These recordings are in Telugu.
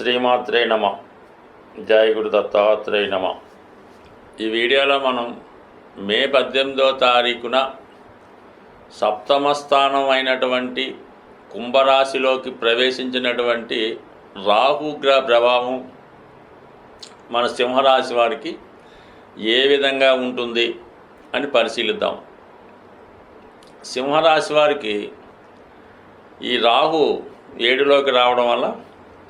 శ్రీమాత్రే నమ. జయ గురు దత్తాత్రేయ నమ. ఈ వీడియోలో మనం మే పద్దెనిమిదో తారీఖున సప్తమ స్థానం అయినటువంటి కుంభరాశిలోకి ప్రవేశించినటువంటి రాహుగ్రహ ప్రభావం మన సింహరాశి వారికి ఏ విధంగా ఉంటుంది అని పరిశీలిద్దాం. సింహరాశి వారికి ఈ రాహు ఏడులోకి రావడం వల్ల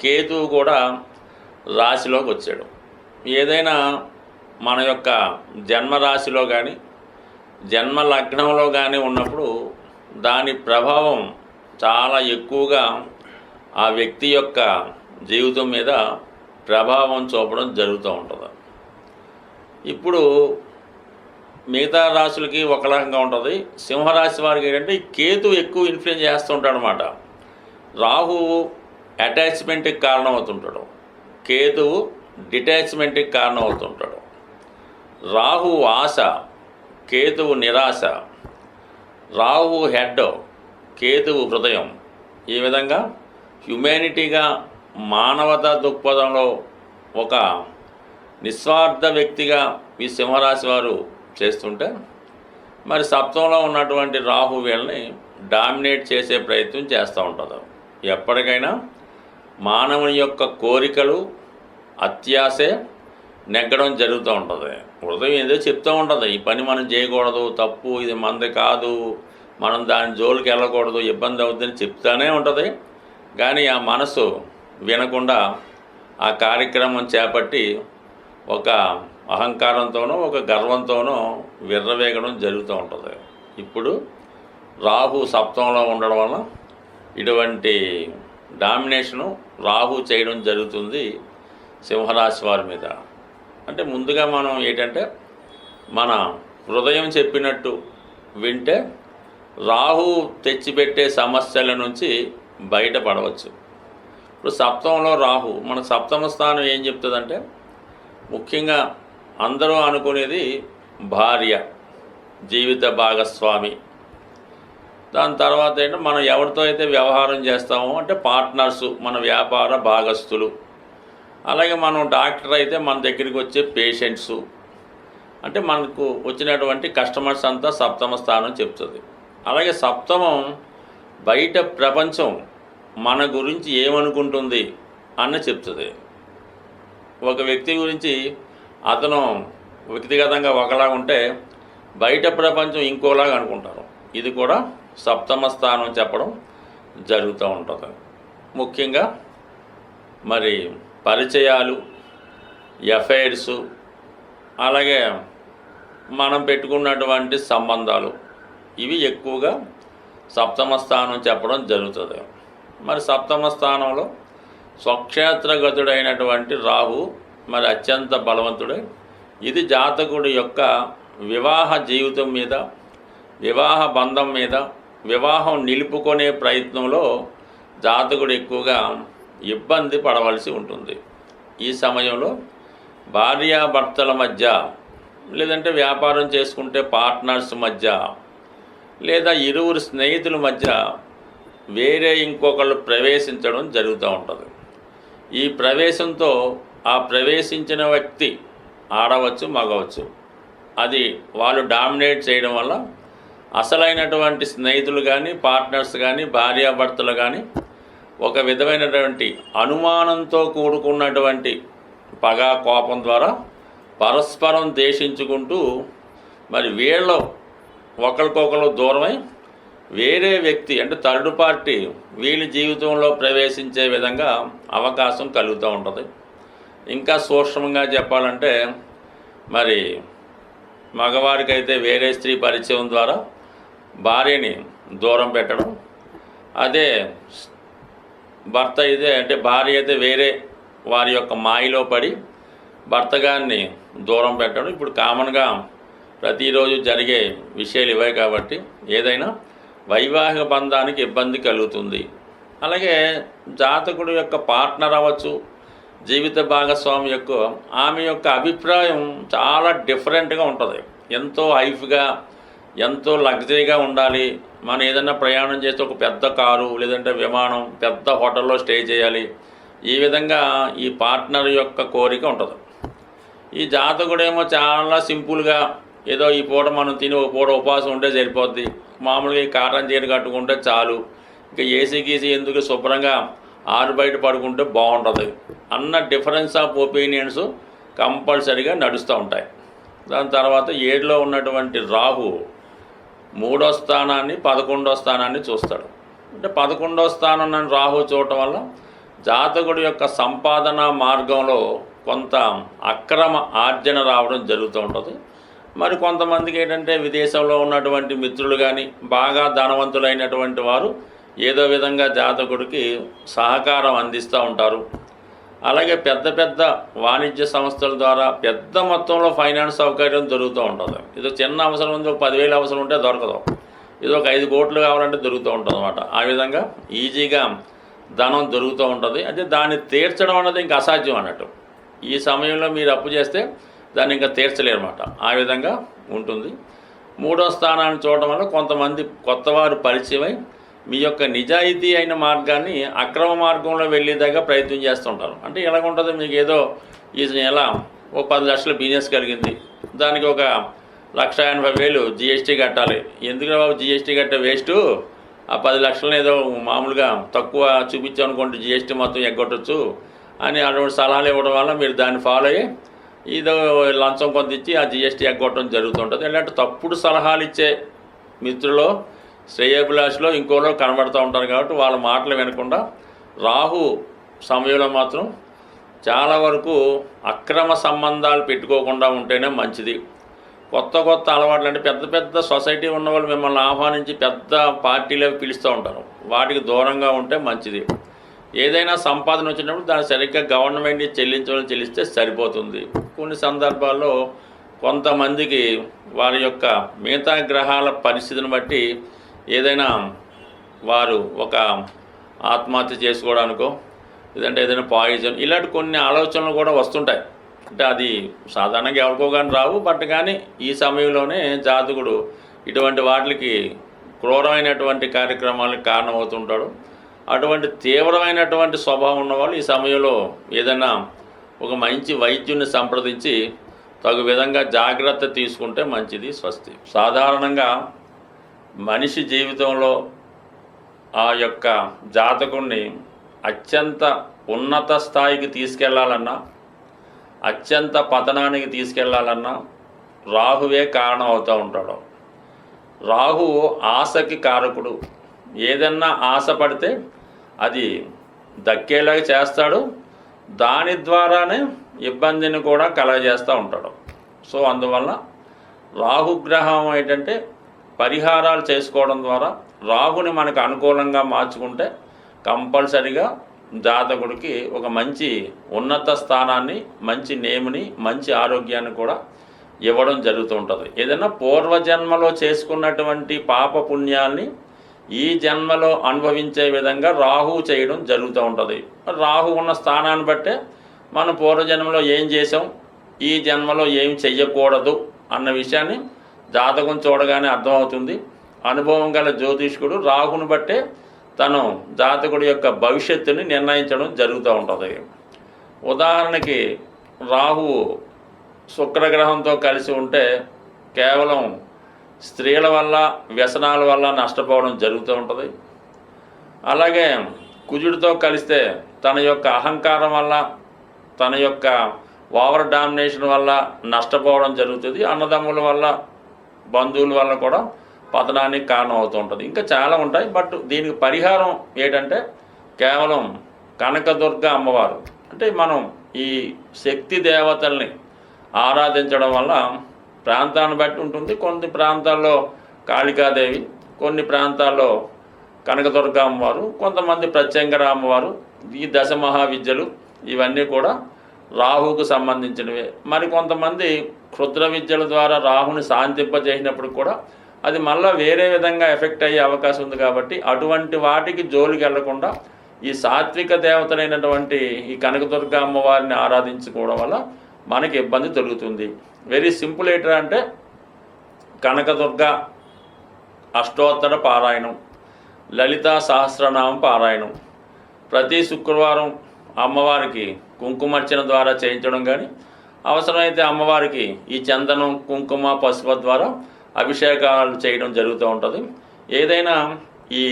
కేతువు కూడా రాశిలోకి వచ్చాడు. ఏదైనా మన యొక్క జన్మరాశిలో కానీ జన్మ లగ్నంలో కానీ ఉన్నప్పుడు దాని ప్రభావం చాలా ఎక్కువగా ఆ వ్యక్తి యొక్క జీవితం మీద ప్రభావం చూపడం జరుగుతూ ఉంటుంది. ఇప్పుడు మిగతా రాశులకి ఒక రకంగా ఉంటుంది. సింహరాశి వారికి ఏంటంటే కేతు ఎక్కువ ఇన్ఫ్లుయెన్స్ చేస్తూ ఉంటాడు అనమాట రాహువు అటాచ్మెంట్కి కారణం అవుతుంటాడు కేతువు డిటాచ్మెంట్కి కారణం అవుతుంటాడు రాహు ఆశ కేతువు నిరాశ. రాహు హెడ్ కేతువు హృదయం. ఈ విధంగా హ్యుమానిటీగా మానవతా దృక్పథంలో ఒక నిస్వార్థ వ్యక్తిగా ఈ సింహరాశి వారు చేస్తుంటే మరి సప్తంలో ఉన్నటువంటి రాహు వీళ్ళని డామినేట్ చేసే ప్రయత్నం చేస్తూ ఉంటుంది. ఎప్పటికైనా మానవుని యొక్క కోరికలు అత్యాసే నెగ్గడం జరుగుతూ ఉంటుంది. హృదయం ఏదో చెప్తూ ఉంటుంది. ఈ పని మనం చేయకూడదు తప్పు ఇది మంది కాదు మనం దాని జోలికి వెళ్ళకూడదు ఇబ్బంది అవుతుందని చెప్తానే ఉంటుంది. కానీ ఆ మనసు వినకుండా ఆ కార్యక్రమం చేపట్టి ఒక అహంకారంతోనో ఒక గర్వంతోనో విర్రవేగడం జరుగుతూ ఉంటుంది. ఇప్పుడు రాహు సప్తంలో ఉండడం వల్ల ఇటువంటి డామినేషను రాహు చేయడం జరుగుతుంది సింహరాశి వారి మీద. అంటే ముందుగా మనం ఏంటంటే మన హృదయం చెప్పినట్టు వింటే రాహు తెచ్చిపెట్టే సమస్యల నుంచి బయటపడవచ్చు. ఇప్పుడు సప్తంలో రాహు మన సప్తమ స్థానం ఏం చెప్తుందంటే ముఖ్యంగా అందరూ అనుకునేది భార్య జీవిత భాగస్వామి. దాని తర్వాత ఏంటంటే మనం ఎవరితో అయితే వ్యవహారం చేస్తామో అంటే పార్ట్నర్సు మన వ్యాపార భాగస్తులు అలాగే మనం డాక్టర్ అయితే మన దగ్గరికి వచ్చే పేషెంట్సు. అంటే మనకు వచ్చినటువంటి కస్టమర్స్ అంతా సప్తమ స్థానం చెప్తుంది. అలాగే సప్తమం బయట ప్రపంచం మన గురించి ఏమనుకుంటుంది అన్న చెప్తుంది. ఒక వ్యక్తి గురించి అతను వ్యక్తిగతంగా ఒకలా ఉంటే బయట ప్రపంచం ఇంకోలాగా అనుకుంటారు. ఇది కూడా సప్తమ స్థానం చెప్పడం జరుగుతూ ఉంటుంది. ముఖ్యంగా మరి పరిచయాలు ఎఫైర్స్ అలాగే మనం పెట్టుకున్నటువంటి సంబంధాలు ఇవి ఎక్కువగా సప్తమ స్థానం చెప్పడం జరుగుతుంది. మరి సప్తమ స్థానంలో స్వక్షేత్రగతుడైనటువంటి రాహు మరి అత్యంత బలవంతుడే. ఇది జాతకుడి యొక్క వివాహ జీవితం మీద వివాహ బంధం మీద వివాహం నిలుపుకునే ప్రయత్నంలో జాతకుడు ఎక్కువగా ఇబ్బంది పడవలసి ఉంటుంది. ఈ సమయంలో భార్యాభర్తల మధ్య లేదంటే వ్యాపారం చేసుకుంటే పార్ట్నర్స్ మధ్య లేదా ఇరువురు స్నేహితుల మధ్య వేరే ఇంకొకళ్ళు ప్రవేశించడం జరుగుతూ ఉంటుంది. ఈ ప్రవేశంతో ఆ ప్రవేశించిన వ్యక్తి ఆడవచ్చు మగవచ్చు. అది వాళ్ళు డామినేట్ చేయడం వల్ల అసలైనటువంటి స్నేహితులు కానీ పార్ట్నర్స్ కానీ భార్యాభర్తలు కానీ ఒక విధమైనటువంటి అనుమానంతో కూడుకున్నటువంటి పగ కోపం ద్వారా పరస్పరం దేశించుకుంటూ మరి వీళ్ళు ఒకరికొకరు దూరమై వేరే వ్యక్తి అంటే థర్డ్ పార్టీ వీళ్ళ జీవితంలో ప్రవేశించే విధంగా అవకాశం కలుగుతూ ఉంటుంది. ఇంకా సూక్ష్మంగా చెప్పాలంటే మరి మగవారికైతే వేరే స్త్రీ పరిచయం ద్వారా భార్యని దూరం పెట్టడం. అదే భర్త అయితే అంటే భార్య అయితే వేరే వారి యొక్క మాయలో పడి భర్తగాన్ని దూరం పెట్టడం. ఇప్పుడు కామన్గా ప్రతిరోజు జరిగే విషయాలు ఇవే కాబట్టి ఏదైనా వైవాహిక బంధానికి ఇబ్బంది కలుగుతుంది. అలాగే జాతకుడు యొక్క పార్ట్నర్ అవ్వచ్చు జీవిత భాగస్వామి యొక్క ఆమె యొక్క అభిప్రాయం చాలా డిఫరెంట్గా ఉంటుంది. ఎంతో హైఫ్గా ఎంతో లగ్జరీగా ఉండాలి. మనం ఏదైనా ప్రయాణం చేస్తే ఒక పెద్ద కారు లేదంటే విమానం పెద్ద హోటల్లో స్టే చేయాలి. ఈ విధంగా ఈ పార్ట్నర్ యొక్క కోరిక ఉంటుంది. ఈ జాతకుడేమో చాలా సింపుల్గా ఏదో ఈ పూట మనం తిని ఒక పూట ఉపవాసం ఉంటే సరిపోద్ది. మామూలుగా ఈ కాటన్ చీర కట్టుకుంటే చాలు. ఇంకా ఏసీ గీసీ ఎందుకు శుభ్రంగా ఆరు బయట పడుకుంటే బాగుంటుంది. అన్న డిఫరెన్స్ ఆఫ్ ఒపీనియన్స్ కంపల్సరీగా నడుస్తూ ఉంటాయి. దాని తర్వాత ఏడులో ఉన్నటువంటి రాహు మూడో స్థానాన్ని పదకొండో స్థానాన్ని చూస్తాడు. అంటే పదకొండో స్థానం నన్ను రాహు చూడటం వల్ల జాతకుడి యొక్క సంపాదన మార్గంలో కొంత అక్రమ ఆర్జన రావడం జరుగుతూ ఉంటుంది. మరి కొంతమందికి ఏంటంటే విదేశంలో ఉన్నటువంటి మిత్రులు కానీ బాగా ధనవంతులైనటువంటి వారు ఏదో విధంగా జాతకుడికి సహకారం అందిస్తూ ఉంటారు. అలాగే పెద్ద పెద్ద వాణిజ్య సంస్థల ద్వారా పెద్ద మొత్తంలో ఫైనాన్స్ సౌకర్యం దొరుకుతూ ఉంటుంది. ఇది చిన్న అవసరం ఉంది ఒక పదివేలు అవసరం ఉంటే దొరకదు. ఇది ఒక ఐదు కోట్లు కావాలంటే దొరుకుతూ ఉంటుంది అనమాట ఆ విధంగా ఈజీగా ధనం దొరుకుతూ ఉంటుంది. అంటే దాన్ని తీర్చడం అనేది ఇంకా అసాధ్యం అన్నట్టు. ఈ సమయంలో మీరు అప్పు చేస్తే దాన్ని ఇంకా తీర్చలేరమాట ఆ విధంగా ఉంటుంది. మూడో స్థానాన్ని చూడడం వల్ల కొంతమంది కొత్తవారు పరిచయమై మీ యొక్క నిజాయితీ అయిన మార్గాన్ని అక్రమ మార్గంలో వెళ్ళేదాకా ప్రయత్నం చేస్తుంటారు. అంటే ఎలాగుంటుందో మీకు ఏదో ఈ నెల ఓ పది లక్షల బిజినెస్ కలిగింది. దానికి ఒక లక్ష ఎనభై వేలు జిఎస్టీ కట్టాలి. ఎందుకు బాబు జిఎస్టీ కట్టే వేస్ట్? ఆ పది లక్షలను ఏదో మామూలుగా తక్కువ చూపించామనుకోండి జిఎస్టీ మొత్తం ఎగ్గొట్టచ్చు అని అటువంటి సలహాలు ఇవ్వడం వల్ల మీరు దాన్ని ఫాలో అయ్యి ఏదో లంచం కొంత ఇచ్చి ఆ జిఎస్టీ ఎగ్గొట్టడం జరుగుతుంటుంది. ఇలాంటి తప్పుడు సలహాలు ఇచ్చే మిత్రులు శ్రేయభిలాషిలో ఇంకోలో కనబడుతూ ఉంటారు కాబట్టి వాళ్ళ మాటలు వినకుండా రాహు సమయంలో మాత్రం చాలా వరకు అక్రమ సంబంధాలు పెట్టుకోకుండా ఉంటేనే మంచిది. కొత్త కొత్త అలవాట్లు అంటే పెద్ద పెద్ద సొసైటీ ఉన్న వాళ్ళు మిమ్మల్ని ఆహ్వానించి పెద్ద పార్టీలకు పిలుస్తూ ఉంటారు. వాటికి దూరంగా ఉంటే మంచిది. ఏదైనా సంపాదన వచ్చినప్పుడు దాన్ని సరిగ్గా గవర్నమెంట్ చెల్లించమని చెల్లిస్తే సరిపోతుంది. కొన్ని సందర్భాల్లో కొంతమందికి వారి యొక్క మిగతా గ్రహాల పరిస్థితిని బట్టి ఏదైనా వారు ఒక ఆత్మహత్య చేసుకోవడానికో లేదంటే ఏదైనా పాయిజన్ ఇలాంటి కొన్ని ఆలోచనలు కూడా వస్తుంటాయి. అంటే అది సాధారణంగా ఎవరికో కానీ రావు బట్ కానీ ఈ సమయంలోనే జాతకుడు ఇటువంటి వాటికి క్రూరమైనటువంటి కార్యక్రమాలకు కారణమవుతుంటాడు. అటువంటి తీవ్రమైనటువంటి స్వభావం ఉన్నవాళ్ళు ఈ సమయంలో ఏదైనా ఒక మంచి వైద్యుని సంప్రదించి తగు విధంగా జాగ్రత్త తీసుకుంటే మంచిది స్వస్తి. సాధారణంగా మనిషి జీవితంలో ఆ యొక్క జాతకుణ్ణి అత్యంత ఉన్నత స్థాయికి తీసుకెళ్ళాలన్నా అత్యంత పతనానికి తీసుకెళ్ళాలన్నా రాహువే కారణం అవుతూ ఉంటాడు. రాహు ఆశకి కారకుడు. ఏదన్నా ఆశ పడితే అది దక్కేలాగా చేస్తాడు. దాని ద్వారానే ఇబ్బందిని కూడా కలగజేస్తూ ఉంటాడు. సో అందువల్ల రాహుగ్రహం ఏంటంటే పరిహారాలు చేసుకోవడం ద్వారా రాహుని మనకు అనుకూలంగా మార్చుకుంటే కంపల్సరిగా జాతకుడికి ఒక మంచి ఉన్నత స్థానాన్ని మంచి నేముని మంచి ఆరోగ్యాన్ని కూడా ఇవ్వడం జరుగుతూ ఉంటుంది. ఏదైనా పూర్వజన్మలో చేసుకున్నటువంటి పాప పుణ్యాల్ని ఈ జన్మలో అనుభవించే విధంగా రాహు చేయడం జరుగుతూ ఉంటుంది. రాహు ఉన్న స్థానాన్ని బట్టే మనం పూర్వజన్మలో ఏం చేసాం ఈ జన్మలో ఏం చెయ్యకూడదు అన్న విషయాన్ని జాతకం చూడగానే అర్థమవుతుంది. అనుభవం గల జ్యోతిష్కుడు రాహుని బట్టే తను జాతకుడి యొక్క భవిష్యత్తుని నిర్ణయించడం జరుగుతూ ఉంటుంది. ఉదాహరణకి రాహువు శుక్రగ్రహంతో కలిసి ఉంటే కేవలం స్త్రీల వల్ల వ్యసనాల వల్ల నష్టపోవడం జరుగుతూ ఉంటుంది. అలాగే కుజుడితో కలిస్తే తన యొక్క అహంకారం వల్ల తన యొక్క ఓవర్ డామినేషన్ వల్ల నష్టపోవడం జరుగుతుంది. అన్నదమ్ముల వల్ల బంధువుల వల్ల కూడా పతనానికి కారణం అవుతుంటుంది ఇంకా చాలా ఉంటాయి బట్ దీనికి పరిహారం ఏంటంటే కేవలం కనకదుర్గ అమ్మవారు. అంటే మనం ఈ శక్తి దేవతల్ని ఆరాధించడం వల్ల ప్రాంతాన్ని బట్టి ఉంటుంది. కొన్ని ప్రాంతాల్లో కాళికాదేవి కొన్ని ప్రాంతాల్లో కనకదుర్గ అమ్మవారు కొంతమంది ప్రత్యంగర అమ్మవారు ఈ దశ మహావిద్యలు ఇవన్నీ కూడా రాహుకు సంబంధించినవే. మరి కొంతమంది క్షుద్ర విద్యల ద్వారా రాహుని శాంతింపజేసినప్పుడు కూడా అది మళ్ళీ వేరే విధంగా ఎఫెక్ట్ అయ్యే అవకాశం ఉంది కాబట్టి అటువంటి వాటికి జోలికి వెళ్ళకుండా ఈ సాత్విక దేవతలైనటువంటి ఈ కనకదుర్గ అమ్మవారిని ఆరాధించుకోవడం వల్ల మనకి ఇబ్బంది తొలుగుతుంది. వెరీ సింపుల్ ఏంటంటే అంటే కనకదుర్గ అష్టోత్తర పారాయణం లలితా సహస్రనామ పారాయణం. ప్రతి శుక్రవారం అమ్మవారికి కుంకుమర్చన ద్వారా చేయించడం కానీ అవసరమైతే అమ్మవారికి ఈ చందనం కుంకుమ పసుపు ద్వారా అభిషేకాలు చేయడం జరుగుతూ ఉంటుంది. ఏదైనా ఈ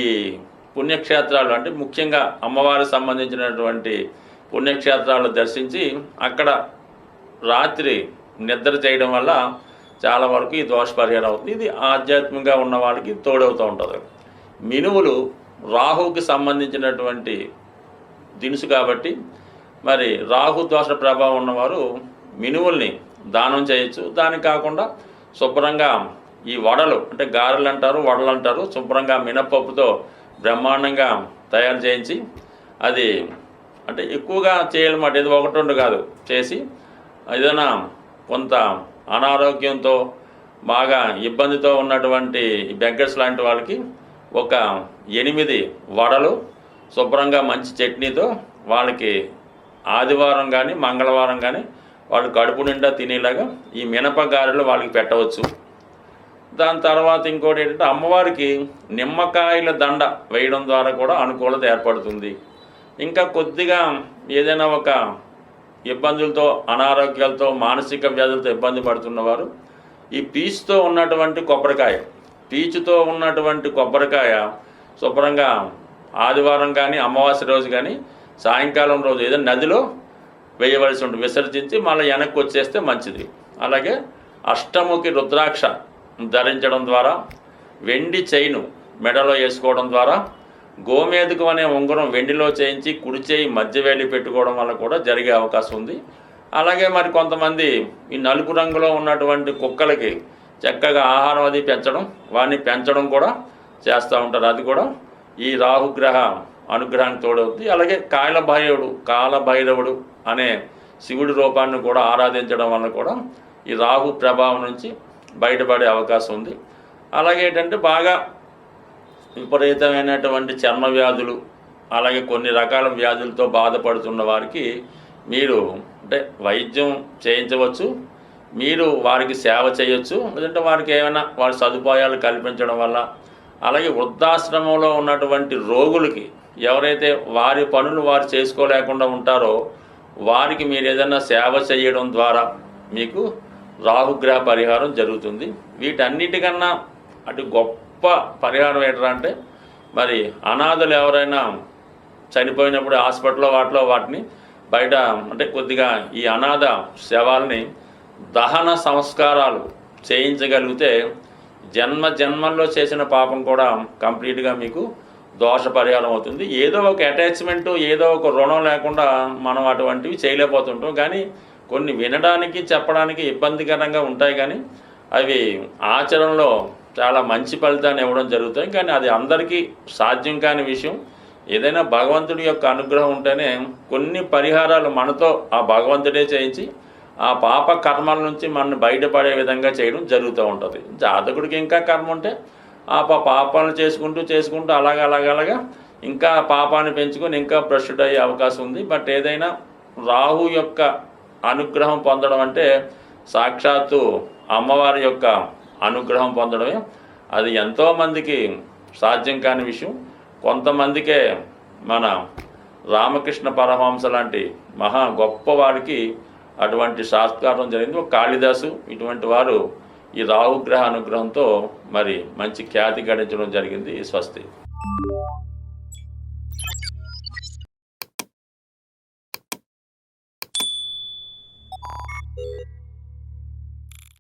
పుణ్యక్షేత్రాలు అంటే ముఖ్యంగా అమ్మవారికి సంబంధించినటువంటి పుణ్యక్షేత్రాలు దర్శించి అక్కడ రాత్రి నిద్ర చేయడం వల్ల చాలా వరకు ఈ దోష పరిహారం అవుతుంది. ఇది ఆధ్యాత్మికంగా ఉన్న వాళ్ళకి తోడవుతూ ఉంటుంది. మినువులు రాహుకి సంబంధించినటువంటి దినుసు కాబట్టి మరి రాహు దోష ప్రభావం ఉన్నవారు మినువుల్ని దానం చేయొచ్చు. దానికి కాకుండా శుభ్రంగా ఈ వడలు అంటే గారెలు అంటారు వడలు అంటారు శుభ్రంగా మినపప్పుతో బ్రహ్మాండంగా తయారు చేయించి అది అంటే ఎక్కువగా చేయాలన్నమాట. ఇది ఒకటి రెండు కాదు చేసి ఏదైనా కొంత అనారోగ్యంతో బాగా ఇబ్బందితో ఉన్నటువంటి బెగ్గర్స్ లాంటి వాళ్ళకి ఒక ఎనిమిది వడలు శుభ్రంగా మంచి చట్నీతో వాళ్ళకి ఆదివారం కానీ మంగళవారం కానీ వాళ్ళు కడుపు నిండా తినేలాగా ఈ మినప గారెలు వాళ్ళకి పెట్టవచ్చు. దాని తర్వాత ఇంకోటి ఏంటంటే అమ్మవారికి నిమ్మకాయల దండ వేయడం ద్వారా కూడా అనుకూలత ఏర్పడుతుంది. ఇంకా కొద్దిగా ఏదైనా ఒక ఇబ్బందులతో అనారోగ్యాలతో మానసిక వ్యాధులతో ఇబ్బంది పడుతున్నవారు ఈ పీచుతో ఉన్నటువంటి కొబ్బరికాయ పీచుతో ఉన్నటువంటి కొబ్బరికాయ శుభ్రంగా ఆదివారం కానీ అమావాస్య రోజు కానీ సాయంకాలం రోజు ఏదైనా నదిలో వేయవలసి ఉంటుంది విసర్జించి మళ్ళీ వెనక్కి వచ్చేస్తే మంచిది. అలాగే అష్టముకి రుద్రాక్ష ధరించడం ద్వారా వెండి చైను మెడలో వేసుకోవడం ద్వారా గోమేధకం అనే ఉంగరం వెండిలో చేయించి కుడి చేయి మధ్య వేలి పెట్టుకోవడం వల్ల కూడా జరిగే అవకాశం ఉంది. అలాగే మరి కొంతమంది ఈ నలుపు రంగులో ఉన్నటువంటి కుక్కలకి చక్కగా ఆహారం అది పెంచడం వాటిని పెంచడం కూడా చేస్తూ ఉంటారు. అది కూడా ఈ రాహుగ్రహ అనుగ్రహానికి తోడవుతుంది అలాగే కాయల కాలభైరవుడు అనే శివుడి రూపాన్ని కూడా ఆరాధించడం వల్ల కూడా ఈ రాహు ప్రభావం నుంచి బయటపడే అవకాశం ఉంది. అలాగే ఏంటంటే బాగా విపరీతమైనటువంటి చర్మ వ్యాధులు అలాగే కొన్ని రకాల వ్యాధులతో బాధపడుతున్న వారికి మీరు అంటే వైద్యం చేయించవచ్చు మీరు వారికి సేవ చేయొచ్చు. లేదంటే వారికి ఏమైనా వారి సదుపాయాలు కల్పించడం వల్ల అలాగే వృద్ధాశ్రమంలో ఉన్నటువంటి రోగులకి ఎవరైతే వారి పనులు వారు చేసుకోలేకుండా ఉంటారో వారికి మీరు ఏదైనా సేవ చేయడం ద్వారా మీకు రాహుగ్రహ పరిహారం జరుగుతుంది. వీటన్నిటికన్నా అటు గొప్ప పరిహారం ఏంటరా అంటే మరి అనాథలు ఎవరైనా చనిపోయినప్పుడు హాస్పిటల్లో వాటిలో వాటిని బయట అంటే కొద్దిగా ఈ అనాథ శవాల్ని దహన సంస్కారాలు చేయించగలిగితే జన్మ జన్మల్లో చేసిన పాపం కూడా కంప్లీట్గా మీకు దోష పరిహారం అవుతుంది. ఏదో ఒక అటాచ్మెంట్ ఏదో ఒక రుణం లేకుండా మనం అటువంటివి చేయలేకపోతుంటాం. కానీ కొన్ని వినడానికి చెప్పడానికి ఇబ్బందికరంగా ఉంటాయి కానీ అవి ఆచరణలో చాలా మంచి ఫలితాన్ని ఇవ్వడం జరుగుతాయి. కానీ అది అందరికీ సాధ్యం కాని విషయం. ఏదైనా భగవంతుడి యొక్క అనుగ్రహం ఉంటేనే కొన్ని పరిహారాలు మనతో ఆ భగవంతుడే చేయించి ఆ పాప కర్మల నుంచి మనల్ని బయటపడే విధంగా చేయడం జరుగుతూ ఉంటుంది. జాతకుడికి ఇంకా కర్మ ఉంటే ఆ పా పాపాలను చేసుకుంటూ చేసుకుంటూ అలాగ అలాగలాగా ఇంకా పాపాన్ని పెంచుకొని ఇంకా భ్రష్టుడు అయ్యే అవకాశం ఉంది. బట్ ఏదైనా రాహు యొక్క అనుగ్రహం పొందడం అంటే సాక్షాత్తు అమ్మవారి యొక్క అనుగ్రహం పొందడమే. అది ఎంతోమందికి సాధ్యం కాని విషయం. కొంతమందికే మన రామకృష్ణ పరమహంస లాంటి మహా గొప్ప వారికి అటువంటి సాత్కారం జరిగింది. ఒక కాళిదాసు ఇటువంటి వారు ఈ రాహుగ్రహ అనుగ్రహంతో మరి మంచి ఖ్యాతి గడించడం జరిగింది. స్వస్తి.